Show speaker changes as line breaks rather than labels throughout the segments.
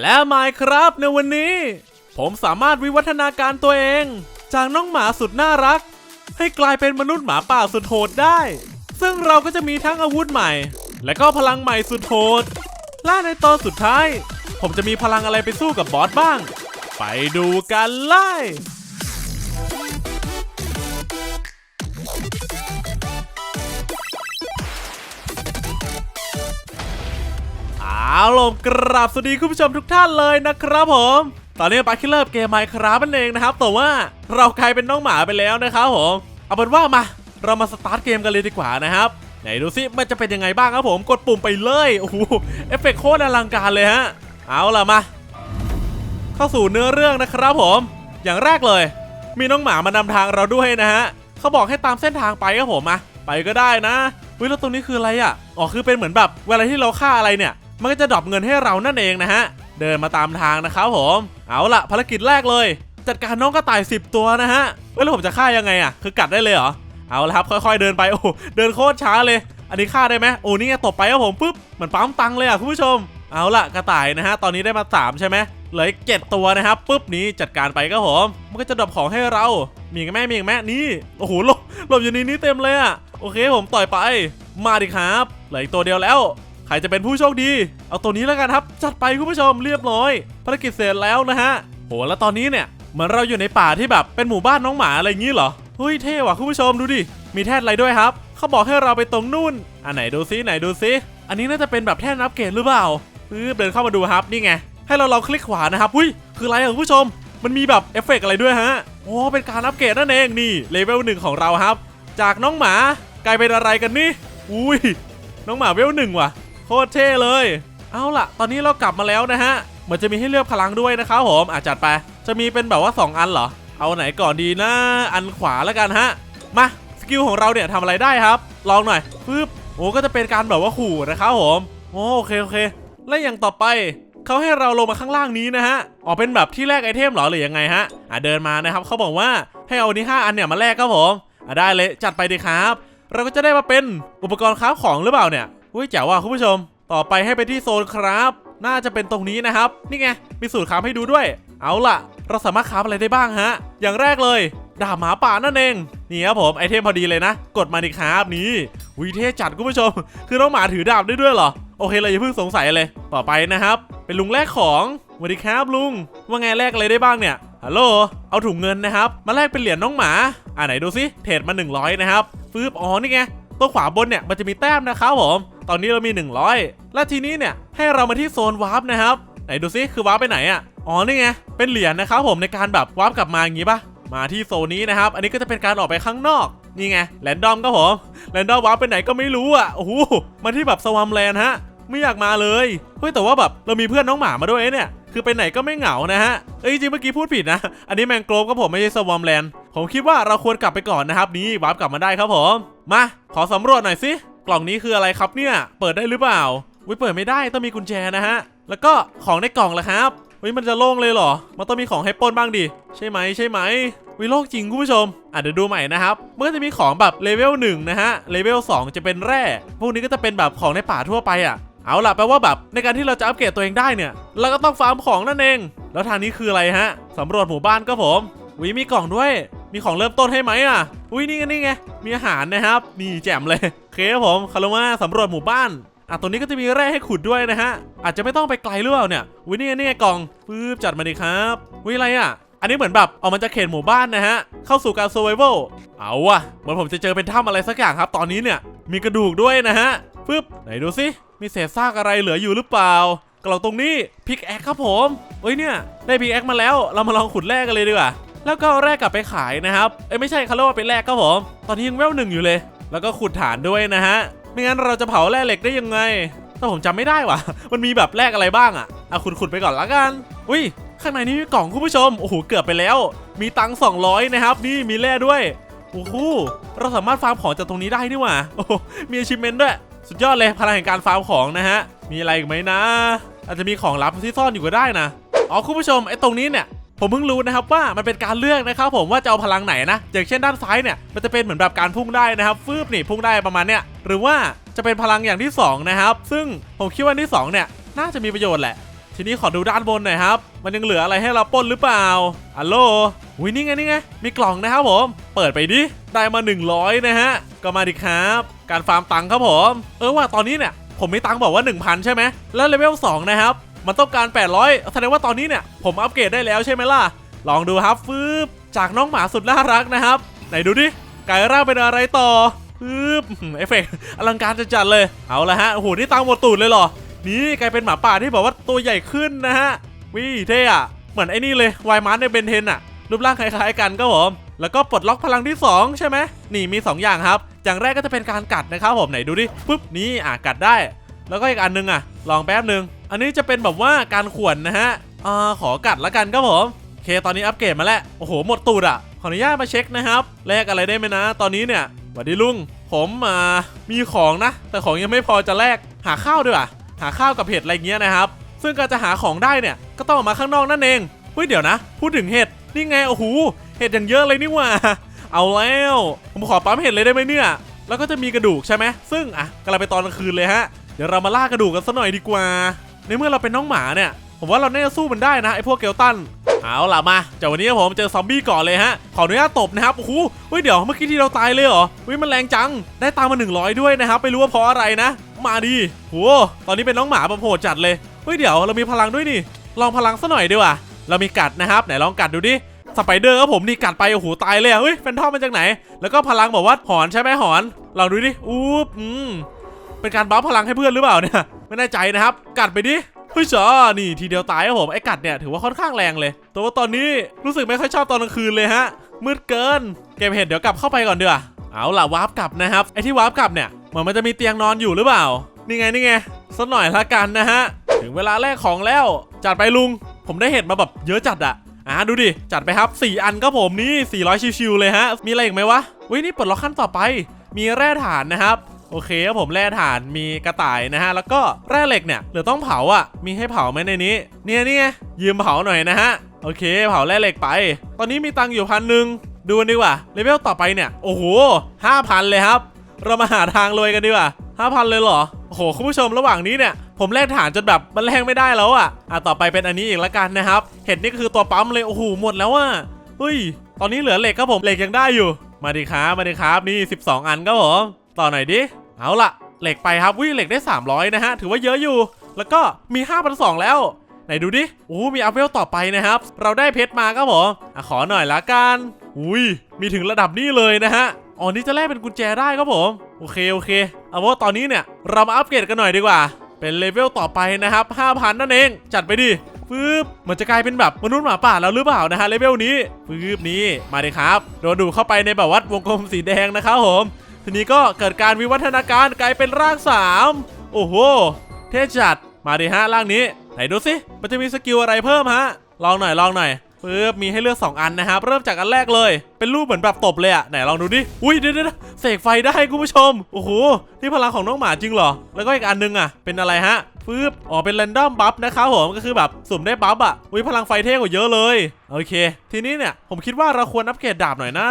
และไมค์ครับในวันนี้ ผมสามารถวิวัฒนาการตัวเอง จากน้องหมาสุดน่ารัก ให้กลายเป็นมนุษย์หมาป่าสุดโหดได้ ซึ่งเราก็จะมีทั้งอาวุธใหม่ และก็พลังใหม่สุดโหดและในตอนสุดท้าย ผมจะมีพลังอะไรไปสู้กับบอสบ้าง ไปดูกันเลย เอาลมกราบสวัสดีคุณผู้ชมทุกท่านเลยนะครับผม ตอนนี้ปาคิลเลอร์เกมไมค์ครับนั่นเองนะครับ แต่ว่าเรากลายเป็นน้องหมาไปแล้วนะครับผม เอาเป็นว่ามา เรามาสตาร์ทเกมกันเลยดีกว่านะครับ ไหนดูซิมันจะเป็นยังไงบ้างครับผม กดปุ่มไปเลย โอ้โห เอฟเฟกโคตรอลังการเลยฮะ เอาล่ะมา เข้าสู่เนื้อเรื่องนะครับผม อย่างแรกเลย มีน้องหมามานำทางเราด้วยนะฮะเขาบอกให้ตามเส้นทางไปครับผมมาไปก็ได้นะเฮ้ยแล้วตรงนี้คืออะไรอะ อ๋อคือเป็นเหมือนแบบเวลาที่เราฆ่าอะไรเนี่ย มันก็จะดรอปเงินให้เรานั่นเองนะฮะ เดินมาตามทางนะครับผม เอาละภารกิจแรกเลย จัดการน้องกระต่าย 10 ตัวนะฮะเฮ้ยแล้วผมจะฆ่ายังไงอะ คือกัดได้เลยเหรอ เอาละครับค่อยๆเดินไป โอ้เดินโคตรช้าเลย อันนี้ฆ่าได้ไหมโอ้นี่ไงตบไปครับผมปุ๊บเหมือนปั๊มตังเลยอะคุณผู้ชม เอาละกระต่ายนะฮะ ตอนนี้ได้มา 3 ใช่ไหมเหลืออีกเจ็ดตัวนะครับปุ๊บนี้จัดการไปครับผม มันก็จะดรอปของให้เรา มีอีกันแม่มีอีกันแม่นี่ โอ้โหหลบหลบอยู่ในนี้เต็มเลยอะ โอเคผมต่อยไป มาดิครับ เหลืออีกตัวเดียวแล้ว ใครจะเป็นผู้โชคดี เอาตัวนี้แล้วกันครับ จัดไปคุณผู้ชมเรียบร้อยภารกิจเสร็จแล้วนะฮะโหแล้วตอนนี้เนี่ยเหมือนเราอยู่ในป่าที่แบบเป็นหมู่บ้านน้องหมาอะไรอย่างนี้เหรอเฮ้ยเท่ว่ะคุณผู้ชมดูดิมีแท่นอะไรด้วยครับเขาบอกให้เราไปตรงนู่นอันไหนดูซิไหนดูซิอันนี้น่าจะเป็นแบบแท่นอัปเกรดหรือเปล่าปึ๊บเดินเข้ามาดูครับนี่ไงให้เราลองคลิกขวานะครับอุ้ยคืออะไรอะคุณผู้ชม มันมีแบบเอฟเฟกต์อะไรด้วยฮะโอ้เป็นการอัปเกรดนั่นเองนี่เลเวลหนึ่งของเราครับ จากน้องหมากลายเป็นอะไรกันนี่อุ้ยน้องหมาเวลหนึ่งว่ะ โคตรเท่เลย เอาล่ะ ตอนนี้เรากลับมาแล้วนะฮะ เหมือนจะมีให้เลือกพลังด้วยนะครับผมอาจัดไป จะมีเป็นแบบว่า 2 อันเหรอ เอาไหนก่อนดีนะ อันขวาแล้วกันฮะ มา สกิลของเราเนี่ยทำอะไรได้ครับ ลองหน่อยปึ๊บ โอ้ก็จะเป็นการแบบว่าขู่นะครับผมโอโอเคโอเค และอย่างต่อไปเขาให้เราลงมาข้างล่างนี้นะฮะ อ๋อ เป็นแบบที่แลกไอเทมเหรอหรือยังไงฮะ อะเดินมานะครับ เขาบอกว่าให้เอานี้ 5 อันเนี่ยมาแลกครับผม อะได้เลยจัดไปดีครับ เราก็จะได้มาเป็นอุปกรณ์ค้าของหรือเปล่าเนี่ย อุ้ยแจ๋วว่ะคุณผู้ชม ต่อไปให้ไปที่โซนครับ น่าจะเป็นตรงนี้นะครับ นี่ไง มีสูตรค้าให้ดูด้วย เอาล่ะ เราสามารถค้าอะไรได้บ้างฮะ อย่างแรกเลยดาบหมาป่านั่นเอง นี่ครับผมไอเทมพอดีเลยนะ กดมาดิครับนี่วิเทจัดคุณผู้ชม คือน้องหมาถือดาบได้ด้วยเหรอ โอเคเลยอย่าเพิ่งสงสัยเลย ต่อไปนะครับ เป็นลุงแลกของสวัสดีครับลุง ว่าไงแลกอะไรได้บ้างเนี่ย ฮัลโหล เอาถุงเงินนะครับ มาแลกเป็นเหรียญน้องหมา อ่าไหนดูซิเทรดมา 100 นะครับ ฟืบอ๋อนี่ไง ตัวขวาบนเนี่ยมันจะมีแต้มนะครับผม ตอนนี้เรามี 100 และทีนี้เนี่ยให้เรามาที่โซนวาร์ปนะครับ ไหนดูซิคือวาร์ปไปไหนอะ อ๋อนี่ไง เป็นเหรียญนะครับผมในการแบบวาร์ปกลับมาอย่างงี้ปะมาที่โซนนี้นะครับ อันนี้ก็จะเป็นการออกไปข้างนอก นี่ไงแรนดอมครับผมแรนดอมวาร์ปไปไหนก็ไม่รู้อะ โอ้โห มาที่แบบสวามแลนฮะ ไม่อยากมาเลย เฮ้ยแต่ว่าแบบเรามีเพื่อนน้องหมามาด้วยเนี่ย คือไปไหนก็ไม่เหงานะฮะ เอ้ยจริงเมื่อกี้พูดผิดนะ อันนี้แมงโกรฟครับผมไม่ใช่สวอมแลนด์ ผมคิดว่าเราควรกลับไปก่อนนะครับ นี่วาร์ปกลับมาได้ครับผม มา ขอสำรวจหน่อยสิ กล่องนี้คืออะไรครับเนี่ย เปิดได้หรือเปล่าวิเปิดไม่ได้ต้องมีกุญแจนะฮะ แล้วก็ของในกล่องละครับเฮ้ยมันจะโล่งเลยเหรอ มันต้องมีของให้ปล้นบ้างดิ ใช่ไหมใช่ไหมวิโลกจริงคุณผู้ชมอะเดี๋ยวดูใหม่นะครับมันก็จะมีของแบบเลเวล1นะฮะ เลเวล2จะเป็นแร่ พวกนี้ก็จะเป็นแบบของในป่าทั่วไปอะ เอาล่ะแปลว่าแบบในการที่เราจะอัปเกรดตัวเองได้เนี่ย เราก็ต้องฟาร์มของนั่นเอง แล้วทางนี้คืออะไรฮะสำรวจหมู่บ้านก็ผม วิมีกล่องด้วย มีของเริ่มต้นให้ไหมอะ อุ้ยนี่ไงนี่ไง มีอาหารนะครับ นี่แจ่มเลย เคครับผมคารุมาสำรวจหมู่บ้านอะตัวนี้ก็จะมีแร่ให้ขุดด้วยนะฮะ อาจจะไม่ต้องไปไกลหรือเปล่าเนี่ยวินี่ไงนี่ไงกล่องปึ๊บจัดมาดิครับวิอะไรอะ อันนี้เหมือนแบบเอามันจะเขตหมู่บ้านนะฮะ เข้าสู่การ survival เอาว่ะเหมือนผมจะเจอเป็นถ้ำอะไรสักอย่างครับ ตอนนี้เนี่ยมีกระดูกด้วยนะฮะปึ๊บไหนดูสิมีเศษซากอะไรเหลืออยู่หรือเปล่ากล่องตรงนี้พิกแอคครับผมเอ้ยเนี่ยได้พิกแอคมาแล้วเรามาลองขุดแร่กันเลยดีกว่าแล้วก็เอาแร่กลับไปขายนะครับเอ้ยไม่ใช่เขาเรียกว่าเป็นแร่ครับผม ตอนนี้ยังเวลหนึ่งอยู่เลย แล้วก็ขุดฐานด้วยนะฮะ ไม่งั้นเราจะเผาแร่เหล็กได้ยังไงแต่ผมจำไม่ได้ว่ะ มันมีแบบแรกอะไรบ้างอะอะขุดขุดๆไปก่อนละกัน อุ้ย ข้างในนี้มีกล่องคุณผู้ชม โอ้โห เกือบไปแล้ว มีตังค์200 นะครับ นี่มีแร่ด้วย โอ้โห เราสามารถฟาร์มของจากตรงนี้ได้นี่หว่า โอ้มี achievement ด้วย สุดยอดเลย พลังแห่งการฟาร์มของนะฮะ มีอะไรอีกไหมนะ อาจจะมีของลับที่ซ่อนอยู่ก็ได้นะ อ๋อ คุณผู้ชม ไอ้ตรงนี้เนี่ย ผมเพิ่งรู้นะครับว่ามันเป็นการเลือกนะครับผมว่าจะเอาพลังไหนนะอย่างเช่นด้านซ้ายเนี่ยมันจะเป็นเหมือนแบบการพุ่งได้นะครับฟืบนี่พุ่งได้ประมาณเนี้ยหรือว่าจะเป็นพลังอย่างที่สองนะครับ ซึ่งผมคิดว่าที่สองเนี่ย น่าจะมีประโยชน์แหละ ทีนี้ขอดูด้านบนหน่อยครับ มันยังเหลืออะไรให้เราป้นหรือเปล่าอัลโหลอุ้ยนี่ไงนี่ไง มีกล่องนะครับผม เปิดไปดิ ได้มา 100 นะฮะ ก็มาดิครับ การฟาร์มตังค์ครับผม เออว่าตอนนี้เนี่ย ผมมีตังค์บอกว่า 1,000 ใช่ไหม แล้วเลเวล2นะครับ มันต้องการ 800 แสดงว่าตอนนี้เนี่ย ผมอัปเกรดได้แล้วใช่ไหมล่ะ ลองดูครับฟืบจากน้องหมาสุดน่ารักนะครับ ไหนดูดิกลายร่างเป็นอะไรต่อฟืบอื้อหือเอฟเฟกต์อลังการจัดๆเลย เอาละฮะ โอ้โห นี่ตังหมดตูดเลยเหรอ นี่กลายเป็นหมาป่าที่แบบว่าตัวใหญ่ขึ้นนะฮะวิเท่อะเหมือนไอ้นี่เลยวายมาร์ในเบนเทนอะรูปร่างคล้ายๆกันก็ผม แล้วก็ปลดล็อกพลังที่ 2 ใช่ไหมนี่มี 2 อย่างครับ อย่างแรกก็จะเป็นการกัดนะครับผมไหนดูดิปุ๊บนี่อะกัดได้ แล้วก็อีกอันนึงอะ ลองแป๊บนึง อันนี้จะเป็นแบบว่าการข่วนนะฮะอ่าขอกัดละกันครับผมโอเคตอนนี้อัปเกรดมาแล้ว โอ้โห หมดตูดอะ ขออนุญาตมาเช็คนะครับ แลกอะไรได้ไหมนะ ตอนนี้เนี่ยสวัสดีลุง ผมอ่ามีของนะ แต่ของยังไม่พอจะแลก หาข้าวด้วยอะ หาข้าวกับเห็ดอะไรเงี้ยนะครับ ซึ่งการจะหาของได้เนี่ย ก็ต้องออกมาข้างนอกนั่นเองเฮ้ยเดี๋ยวนะ พูดถึงเห็ด นี่ไง โอ้โห เห็ดอย่างเยอะเลยนี่ว่า เอาแล้ว ผมขอปั๊มเห็ดเลยได้ไหมเนี่ย แล้วก็จะมีกระดูกใช่ไหมซึ่งอะกำลังไปตอนกลางคืนเลยฮะ เดี๋ยวเรามาล่ากระดูกกันสักหน่อยดีกว่า ในเมื่อเราเป็นน้องหมาเนี่ย ผมว่าเราน่าจะสู้มันได้นะไอ้พวกเกลตัน เอาล่ะมาจากวันนี้ผมเจอซอมบี้ก่อนเลยฮะ ขออนุญาตตบนะครับ โอ้โหเฮ้ยเดี๋ยวเมื่อกี้ที่เราตายเลยเหรอเฮ้ยมันแรงจัง ได้ตามมา 100 ด้วยนะครับ ไม่รู้ว่าเพราะอะไรนะ มาดีโห ตอนนี้เป็นน้องหมาแบบโหดจัดเลย เฮ้ยเดี๋ยวเรามีพลังด้วยนี่ ลองพลังสักหน่อยดีกว่า เรามีกัดนะครับ ไหนลองกัดดูดิสไปเดอร์ครับผมนี่กัดไปโอ้โหตายเลยเฮ้ยแฟนทอมมาจากไหน แล้วก็พลังบอกว่าหอนใช่ไหมหอนลองดูดิอุ๊บอืม เป็นการบัฟพลังให้เพื่อนหรือเปล่าเนี่ย ไม่แน่ใจนะครับ กัดไปดิ เฮ้ยจ้านี่ทีเดียวตายครับผม ไอ้กัดเนี่ยถือว่าค่อนข้างแรงเลย แต่ว่าตอนนี้รู้สึกไม่ค่อยชอบตอนกลางคืนเลยฮะ มืดเกิน เกมเห็ดเดี๋ยวกลับเข้าไปก่อนเดีกว่าเอาล่ะวาร์ปกลับนะครับ ไอ้ที่วาร์ปกลับเนี่ยเหมือนมันจะมีเตียงนอนอยู่หรือเปล่า นี่ไงนี่ไงสักหน่อยละกันนะฮะ ถึงเวลาแรกของแล้ว จัดไปลุง ผมได้เห็ดมาแบบเยอะจัดอะอ่าดูดิ จัดไปครับ 4 อันครับผมนี่400ชิวๆเลยฮะ มีอะไรอีกไหมวะเว้ยนี่ปลดล็อกขั้นต่อไป มีแร่ถ่านนะครับ โอเคครับผมแร่ถ่านมีกระต่ายนะฮะ แล้วก็แร่เหล็กเนี่ยเหลือต้องเผาอะ มีให้เผาไหมในนี้ เนี่ยนี่ไงยืมเผาหน่อยนะฮะ โอเค เผาแร่เหล็กไป ตอนนี้มีตังค์อยู่พันหนึ่งดูกันดีกว่าเลเวลต่อไปเนี่ยโอ้โหห้าพันเลยครับ เรามาหาทางรวยกันดีกว่าห้าพันเลยเหรอโอ้โหคุณผู้ชมระหว่างนี้เนี่ยผมแลกฐานจนแบบมันแลกไม่ได้แล้วอะอะต่อไปเป็นอันนี้อีกละกันนะครับ เห็ดนี่คือตัวปั๊มเลยโอ้โหหมดแล้วอะเฮ้ย ตอนนี้เหลือเหล็กครับผมเหล็กยังได้อยู่ มาดิครับมาดิครับนี่ 12 อันครับผม ต่อหน่อยดิ เอาละเหล็กไปครับวิเหล็กได้ 300 นะฮะ ถือว่าเยอะอยู่ แล้วก็มี5,200แล้ว ไหนดูดิโอ้มีอัพเวลต่อไปนะครับ เราได้เพชรมาครับผมอขอหน่อยละกัน อุ้ย มีถึงระดับนี้เลยนะฮะอ๋อนี่จะแลกเป็นกุญแจได้ครับผม โอเคโอเค เอาว่าตอนนี้เนี่ยเรามาอัปเกรดกันหน่อยดีกว่า เป็นเลเวลต่อไปนะครับ5,000 นั่นเอง จัดไปดิปึ๊บเหมือนจะกลายเป็นแบบมนุษย์หมาป่าแล้วหรือเปล่านะฮะเลเวลนี้ปึ๊บนี้มาเลยครับ โดนดูเข้าไปในแบบว่าวงกลมสีแดงนะครับผม ทีนี้ก็เกิดการวิวัฒนาการกลายเป็นร่างสามโอ้โห เท่จัด มาดิฮะร่างนี้ ไหนดูสิ มันจะมีสกิลอะไรเพิ่มฮะ ลองหน่อยลองหน่อยปึ๊บมีให้เลือก2อันนะครับ เริ่มจากอันแรกเลย เป็นรูปเหมือนแบบตบเลยอะไหนลองดูดิ อุ้ยเดี๋ยวเดี๋ยวเสกไฟได้คุณผู้ชม โอ้โห นี่พลังของน้องหมาจริงเหรอ แล้วก็อีกอันนึงอะเป็นอะไรฮะึบอ๋อเป็นแรนดอมบัฟนะครับผมก็คือแบบสุ่มได้บัฟอะอุ้ยพลังไฟเท่กว่าเยอะเลยโอเค ทีนี้เนี่ยผมคิดว่าเราควรอัปเกรดดาบหน่อยนะ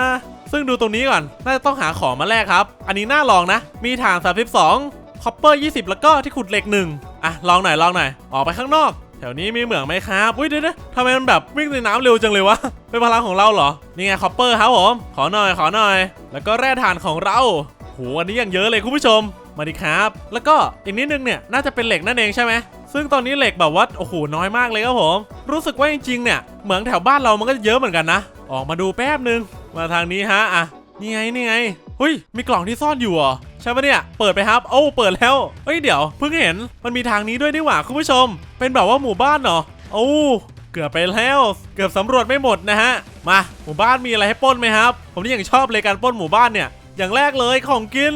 ซึ่งดูตรงนี้ก่อนน่าจะต้องหาของมาแลกครับ อันนี้น่าลองนะ มีถ่าน32คอปเปอร์20 แล้วก็ที่ขุดเหล็กหนึ่งอะลองหน่อยลองหน่อยออกไปข้างนอกแถวนี้มีเหมืองไหมครับ อุ้ยเดี๋ยวนะทำไมมันแบบวิ่งในน้ำเร็วจังเลยวะ เป็นพลังของเราเหรอ นี่ไงคอปเปอร์ครับผม ขอหน่อย ขอหน่อย แล้วก็แร่ถ่านของเรา โห อันนี้ยังเยอะเลยคุณผู้ชม มาดิครับ แล้วก็อีกนิดนึงเนี่ยน่าจะเป็นเหล็กนั่นเองใช่ไหมซึ่งตอนนี้เหล็กแบบว่าโอ้โหน้อยมากเลยครับผม รู้สึกว่าจริงๆเนี่ยเหมืองแถวบ้านเรามันก็เยอะเหมือนกันนะออกมาดูแป๊บนึงมาทางนี้ฮะอะนี่ไงนี่ไงเฮ้ยมีกล่องที่ซ่อนอยู่เหรอใช่ปะเนี่ยเปิดไปครับโอ้เปิดแล้วเฮ้ยเดี๋ยวเพิ่งเห็นมันมีทางนี้ด้วยนี่หว่าคุณผู้ชม เป็นแบบว่าหมู่บ้านเหรอโอ้เกือบไปแล้วเกือบสำรวจไม่หมดนะฮะมาหมู่บ้านมีอะไรให้ป้นไหมครับ ผมนี่ยังชอบเลยการป้นหมู่บ้านเนี่ยอย่างแรกเลยของกิน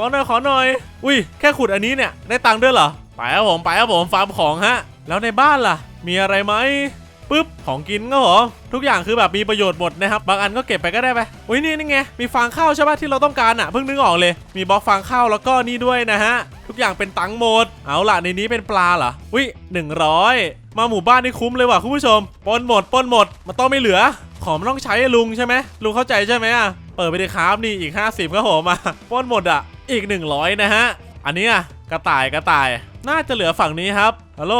ขอหน่อยขอหน่อย อุ้ยแค่ขุดอันนี้เนี่ยได้ตังค์ด้วยเหรอ ไปครับผมไปครับผมฟาร์มของฮะ แล้วในบ้านล่ะ มีอะไรไหมปึ๊บของกินก็หรอทุกอย่างคือแบบมีประโยชน์หมดนะครับ บางอันก็เก็บไปก็ได้ไปอุ้ยนี่นี่ไง มีฟางข้าวใช่ปะที่เราต้องการอะเพิ่งนึกออกเลย มีบล็อกฟางข้าวแล้วก็นี่ด้วยนะฮะ ทุกอย่างเป็นตังค์หมด เอาล่ะในนี้เป็นปลาเหรออุ้ย100 มาหมู่บ้านนี่คุ้มเลยว่ะคุณผู้ชมป้นหมดป้นหมด มันต้องไม่เหลือ ของมันต้องใช้ลุงใช่ไหมลุงเข้าใจใช่ไหมอะเปิดไปเลยครับนี่อีก 50ก็ผมอะปล้นหมดอะอีก 100 นะฮะ อันนี้อะกระต่ายกระต่าย น่าจะเหลือฝั่งนี้ครับฮัลโหล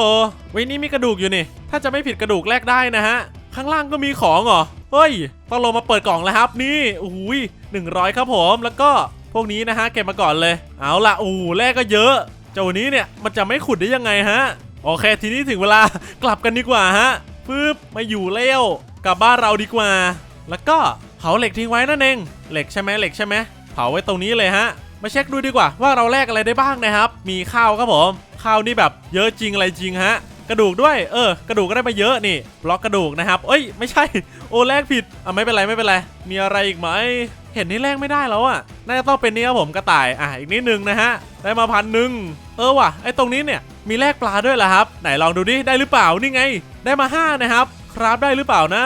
วินี่มีกระดูกอยู่นี่ ถ้าจะไม่ผิดกระดูกแลกได้นะฮะข้างล่างก็มีของเหรอเฮ้ยต้องลงมาเปิดกล่องแล้วครับนี่โอ้โหนึ่งร้อยครับผมแล้วก็พวกนี้นะฮะเก็บมาก่อนเลย เอาละโอ้แลกก็เยอะ เจ้านี้เนี่ยมันจะไม่ขุดได้ยังไงฮะ โอเค ทีนี้ถึงเวลากลับกันดีกว่าฮะปึ๊บมาอยู่เร็วกลับบ้านเราดีกว่า แล้วก็เผาเหล็กทิ้งไว้นั่นเอง เหล็กใช่ไหมเหล็กใช่ไหมเผาไว้ตรงนี้เลยฮะมาเช็คดูดีกว่าว่าเราแลกอะไรได้บ้างนะครับ มีข้าวครับผมข้าวนี่แบบเยอะจริงอะไรจริงฮะ กระดูกด้วย เออ กระดูกก็ได้มาเยอะนี่ บล็อกกระดูกนะครับ เอ้ย ไม่ใช่ โอแลกผิดอะไม่เป็นไรไม่เป็นไร มีอะไรอีกไหม เห็นนี่แลกไม่ได้แล้วอะ น่าจะต้องเป็นนี่ครับผมกระต่าย อะอีกนิดนึงนะฮะ ได้มาพันหนึ่งเออว่ะ ไอ้ตรงนี้เนี่ยมีแลกปลาด้วยเหรอครับ ไหนลองดูดิ ได้หรือเปล่า นี่ไง ได้มาห้านะครับ ครับได้หรือเปล่านะ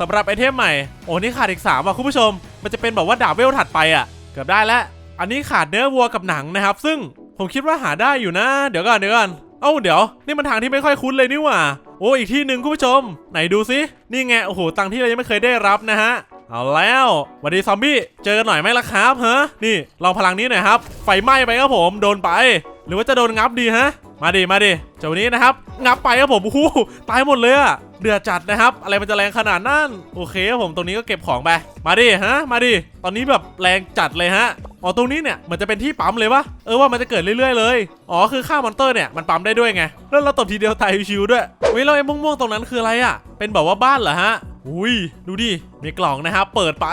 สำหรับไอเทมใหม่ โอ้นี่ขาดอีก3ว่ะคุณผู้ชม มันจะเป็นแบบว่าดาบเวลถัดไปอะ เกือบได้แล้ว อันนี้ขาดเนื้อวัวกับหนังนะครับ ซึ่งผมคิดว่าหาได้อยู่นะ เดี๋ยวก่อนเดี๋ยวก่อนเอ้าเดี๋ยว นี่มันทางที่ไม่ค่อยคุ้นเลยนี่หว่า โอ้อีกที่หนึ่งคุณผู้ชม ไหนดูซิ นี่ไง โอ้โห ตังที่เรายังไม่เคยได้รับนะฮะ เอาแล้วสวัสดีซอมบี้เจอกันหน่อยไหมล่ะครับฮะนี่ลองพลังนี้หน่อยครับ ไฟไหม้ไปครับผมโดนไป หรือว่าจะโดนงับดีฮะ มาดิมาดิเจ้านี้นะครับงับไปครับผมโอ้โหตายหมดเลยอะเดือดจัดนะครับ อะไรมันจะแรงขนาดนั้นโอเคครับผมตรงนี้ก็เก็บของไปมาดิฮะ มาดิตอนนี้แบบแรงจัดเลยฮะอ๋อตรงนี้เนี่ยเหมือนจะเป็นที่ปั๊มเลยวะเออว่ามันจะเกิดเรื่อยๆเลยอ๋อคือค่ามอนเตอร์เนี่ยมันปั๊มได้ด้วยไงแล้วเราตบทีเดียวตายชิวๆด้วยเฮ้ยเราไอ้ม่วงๆตรงนั้นคืออะไรอะเป็นแบบว่าบ้านเหรอฮะ อุ้ยดูดิ มีกล่องนะครับ เปิดไป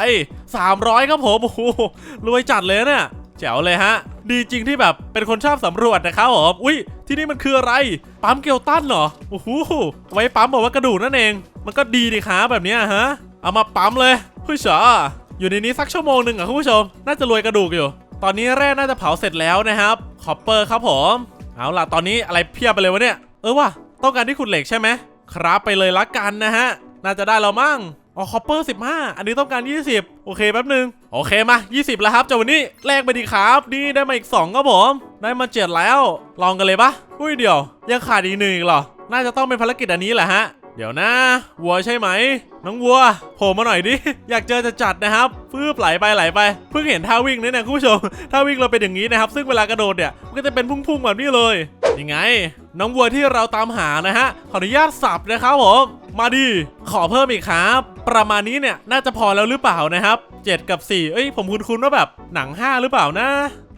300 ครับผม โอ้โหรวยจัดเลยนะเนี่ยแจ๋วเลยฮะ ดีจริงที่แบบเป็นคนชอบสำรวจนะครับผมอุ้ยที่นี่มันคืออะไร ปั๊มเกลตันเหรอ โอ้โห ไว้ปั๊มบอกว่ากระดูกนั่นเอง มันก็ดีดีครับแบบนี้ฮะ เอามาปั๊มเลยเฮ้ยจ๋าอยู่ในนี้สักชั่วโมงหนึ่งอะคุณผู้ชม น่าจะรวยกระดูกอยู่ ตอนนี้แร่น่าจะเผาเสร็จแล้วนะครับ คอปเปอร์ครับผม เอาล่ะ ตอนนี้อะไรเพียบไปเลยวะเนี่ย เออว่ะต้องการที่ขุดเหล็กใช่ไหมครับไปเลยละกันนะฮะ น่าจะได้แล้วมั้งอ๋อคอปเปอร์15อันนี้ต้องการ 20 โอเคแป๊บนึง โอเคมา 20 แล้วครับจ้าวันนี้แลกไปดีครับ นี่ได้มาอีก 2 ครับผม ได้มา7แล้ว ลองกันเลยปะอุ้ยเดี๋ยว ยังขาดอีกหนึ่งอีกเหรอ น่าจะต้องเป็นภารกิจอันนี้แหละฮะ เดี๋ยวนะวัวใช่ไหม น้องวัวโผล่มาหน่อยดิ อยากเจอจะจัดนะครับฟืบไหลไปไหลไป เพิ่งเห็นท่าวิ่งนี่นะคุณผู้ชม ท่าวิ่งเราเป็นอย่างนี้นะครับ ซึ่งเวลากระโดดเนี่ย มันก็จะเป็นพุ่งๆแบบนี้เลยยังไง น้องวัวที่เราตามหานะฮะ ขออนุญาตสับนะครับผม มาดิ ขอเพิ่มอีกครับ ประมาณนี้เนี่ยน่าจะพอแล้วหรือเปล่านะครับ 7 กับ 4 เอ้ย ผมคุ้นๆว่าแบบหนัง 5 หรือเปล่านะ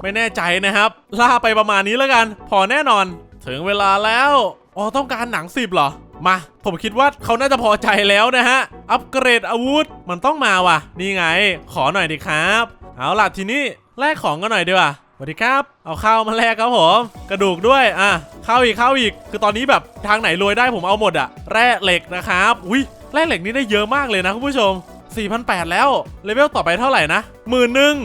ไม่แน่ใจนะครับ ล่าไปประมาณนี้แล้วกัน พอแน่นอน ถึงเวลาแล้ว อ๋อ ต้องการหนัง 10เหรอ มา ผมคิดว่าเขาน่าจะพอใจแล้วนะฮะ อัปเกรดอาวุธ มันต้องมาว่ะ นี่ไง ขอหน่อยดิครับ เอาล่ะทีนี้แลกของกันหน่อยดีกว่า วัสดีครับ เอาข้าวมาแลกครับผม กระดูกด้วยอะข้าวอีกข้าวอีก คือตอนนี้แบบทางไหนรวยได้ผมเอาหมดอะแร่เหล็กนะครับอุ้ยแร่เหล็กนี่ได้เยอะมากเลยนะคุณผู้ชม4,800 แล้ว เลเวลต่อไปเท่าไหร่นะหมื่นหนึ่ง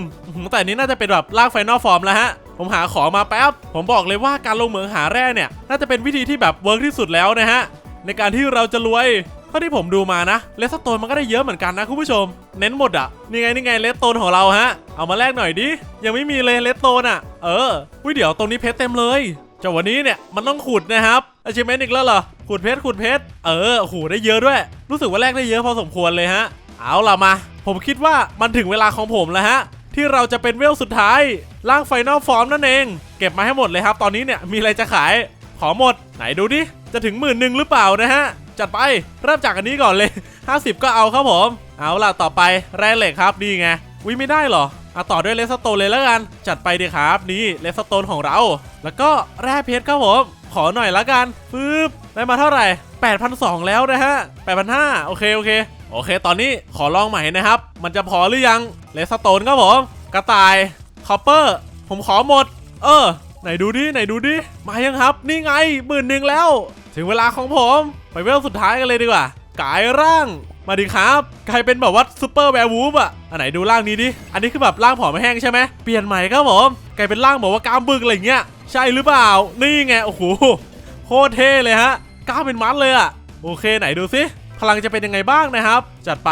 แต่นนี้น่าจะเป็นแบบลากไฟนอลฟอร์มแล้วฮะ ผมหาของมาแป๊บ ผมบอกเลยว่าการลงเหมืองหาแร่เนี่ย น่าจะเป็นวิธีที่แบบเวิร์กที่สุดแล้วนะฮะ ในการที่เราจะรวยเท่าที่ผมดูมานะเลสโตนมันก็ได้เยอะเหมือนกันนะคุณผู้ชม เน้นหมดอะนี่ไงนี่ไงเลสโตนของเราฮะ เอามาแลกหน่อยดิ ยังไม่มีเลยเลสโตนอะเออวิเดี๋ยวตรงนี้เพชรเต็มเลยเจ้าวันนี้เนี่ยมันต้องขุดนะครับอาชิเมนอีกแล้วเหรอ ขุดเพชรขุดเพชร เออโอ้โหได้เยอะด้วย รู้สึกว่าแลกได้เยอะพอสมควรเลยฮะ เอาล่ะมา ผมคิดว่ามันถึงเวลาของผมแล้วฮะ ที่เราจะเป็นเวลสุดท้าย ร่างไฟนอลฟอร์มนั่นเอง เก็บมาให้หมดเลยครับ ตอนนี้เนี่ยมีอะไรจะขาย ขอหมด ไหนดูดิ จะถึงหมื่นหนึ่งหรือเปล่านะฮะ จัดไป เริ่มจากอันนี้ก่อนเลย 50 ก็เอาครับผม เอาล่ะต่อไปแร่เหล็กครับนี่ไง วิไม่ได้เหรอเอาต่อด้วยเลสโตนเลยแล้วกัน จัดไปดีครับนี่เลสโตนของเรา แล้วก็แร่เพชรครับผมขอหน่อยละกันฟืบได้มาเท่าไหร่8,200แล้วนะฮะ8,500โอเคโอเคโอเค ตอนนี้ขอลองใหม่นะครับ มันจะพอหรือยังเลสโตนครับผมกระต่ายคอปเปอร์ผมขอหมด เออ ไหนดูดิไหนดูดิมายังครับ นี่ไงหมื่นหนึ่งแล้ว ถึงเวลาของผม ไปเวลสุดท้ายกันเลยดีกว่า กายร่าง มาดิครับกลายเป็นแบบว่าซูเปอร์แวร์วูฟอะอันไหนดูร่างนี้ดิ อันนี้คือแบบร่างผอมไม่แห้งใช่ไหมเปลี่ยนใหม่ครับผมกลายเป็นร่างแบบว่ากล้ามบึกอะไรเงี้ย ใช่หรือเปล่า นี่ไง โอ้โห โคตรเท่เลยฮะ กล้ามเป็นมัดเลยอะโอเคไหนดูสิ พลังจะเป็นยังไงบ้างนะครับ จัดไป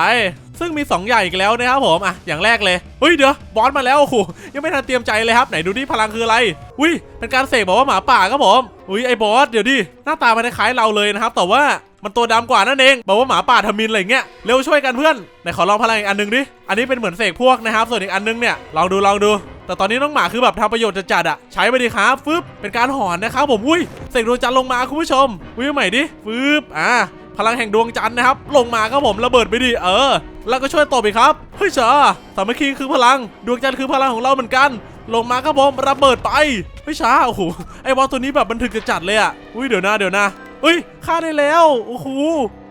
ซึ่งมี2อย่อีกแล้วนะครับผม อะ อย่างแรกเลย เฮ้ย เดี๋ยว บอสมาแล้ว โอ้โห ยังไม่ทันเตรียมใจเลยครับ ไหนดูดิพลังคืออะไร อุ้ย เป็นการเสกบอกว่าหมาป่าครับผม อุ้ย ไอ้บอส เดี๋ยวดิ หน้าตามันคล้ายเราเลยนะครับ แต่ว่า มันตัวดำกว่านั่นเองบอกว่าหมาป่าทำมินอะไรเงี้ยเร็วช่วยกันเพื่อนไหนขอลองพลังอีกอันหนึงดิอันนี้เป็นเหมือนเสกพวกนะครับ ส่วนอีกอันนึงเนี่ยลองดูลองดู แต่ตอนนี้น้องหมาคือแบบทำประโยชน์จัดๆอะใช้ไปดีครับฟึบเป็นการหอนนะครับผมอุ้ยเสกดวงจันทร์ลงมาคุณผู้ชมอุ้ยใหม่ดิฟึบอ่าพลังแห่งดวงจันทร์นะครับ ลงมาครับผมระเบิดไปดิเออ แล้วก็ช่วยตบอีกครับเฮ้ยจ้าสามัคคีคือพลัง ดวงจันทร์คือพลังของเราเหมือนกัน ลงมาครับผมระเบิดไปเฮ้ยช้าโอ้โหไอ้บอสตัวนี้แบบมันถึกจะจัดเลยอะอุ้ยเดี๋ยวนะเดี๋ยวนะ เฮ้ยฆ่าได้แล้วโอ้โห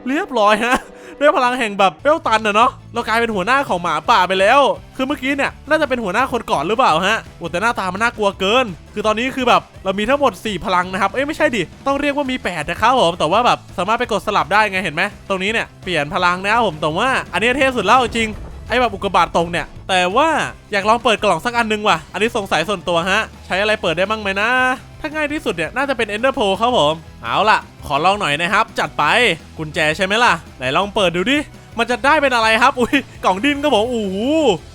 เรียบร้อยฮะด้วยพลังแห่งแบบเปรี้ยวตันนะเนาะเรากลายเป็นหัวหน้าของหมาป่าไปแล้ว คือเมื่อกี้เนี่ยน่าจะเป็นหัวหน้าคนก่อนหรือเปล่าฮะโอ้แต่หน้าตามันน่ากลัวเกิน คือตอนนี้คือแบบเรามีทั้งหมด 4 พลังนะครับเอ้ยไม่ใช่ดิต้องเรียกว่ามี 8 นะครับผมแต่ว่าแบบสามารถไปกดสลับได้ไงเห็นไหมตรงนี้เนี่ยเปลี่ยนพลังนะครับผมแต่ว่า อันนี้เท่สุดแล้วจริงไอ้แบบอุกกาบาตตรงเนี่ย แต่ว่าอยากลองเปิดกล่องสักอันนึงว่ะ อันนี้สงสัยส่วนตัวฮะ ใช้อะไรเปิดได้บ้างไหมนะ ถ้าง่ายที่สุดเนี่ยน่าจะเป็น Ender Pearl ครับผม เอาล่ะ ขอลองหน่อยนะครับ จัดไปกุญแจใช่ไหมล่ะ ไหนลองเปิดดูดิ มันจะได้เป็นอะไรครับ อุ้ยกล่องดินก็บอกโอ้โห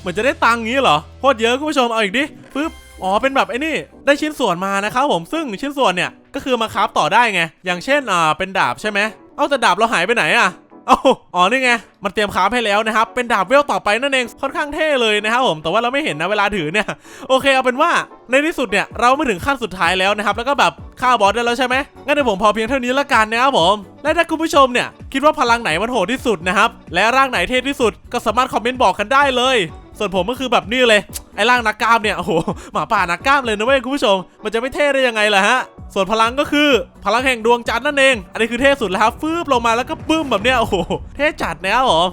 เหมือนจะได้ตังค์งี้เหรอโคตรเยอะคุณผู้ชมเอาอีกดิปึ๊บอ๋อเป็นแบบไอ้นี่ได้ชิ้นส่วนมานะครับผมซึ่งชิ้นส่วนเนี่ยก็คือมาคราฟต่อได้ไงอย่างเช่นอ่าเป็นดาบใช่ไหมเอาแต่ดาบเราหายไปไหนอะ อ้อ๋อนี่ไง มันเตรียมขาฟให้แล้วนะครับ เป็นดาบเวลต่อไปนั่นเอง ค่อนข้างเท่เลยนะครับผม แต่ว่าเราไม่เห็นนะเวลาถือเนี่ย โอเคเอาเป็นว่าในที่สุดเนี่ยเรามาถึงขั้นสุดท้ายแล้วนะครับ แล้วก็แบบฆ่าบอสได้แล้วใช่ไหมงั้นเดี๋ยวผมพอเพียงเท่านี้ละกันนะครับผม และถ้าคุณผู้ชมเนี่ยคิดว่าพลังไหนมันโหดที่สุดนะครับ และร่างไหนเท่ที่สุดก็สามารถคอมเมนต์บอกกันได้เลย ส่วนผมก็คือแบบนี่เลย ไอ้ร่างนักกล้ามเนี่ย โอ้โห หมาป่านักกล้ามเลยนะเว้ยคุณผู้ชม มันจะไม่เท่ได้ยังไงล่ะฮะ ส่วนพลังก็คือพลังแห่งดวงจันทร์นั่นเอง อันนี้คือเท่สุดแล้วครับฟืบลงมาแล้วก็บึ้มแบบเนี้ย โอ้โห เท่จัดนะครับผม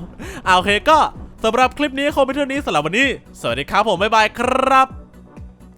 อ่าโอเคก็สำหรับคลิปนี้คงเป็นเท่านี้สำหรับวันนี้ สวัสดีครับผมบ๊ายบายครับ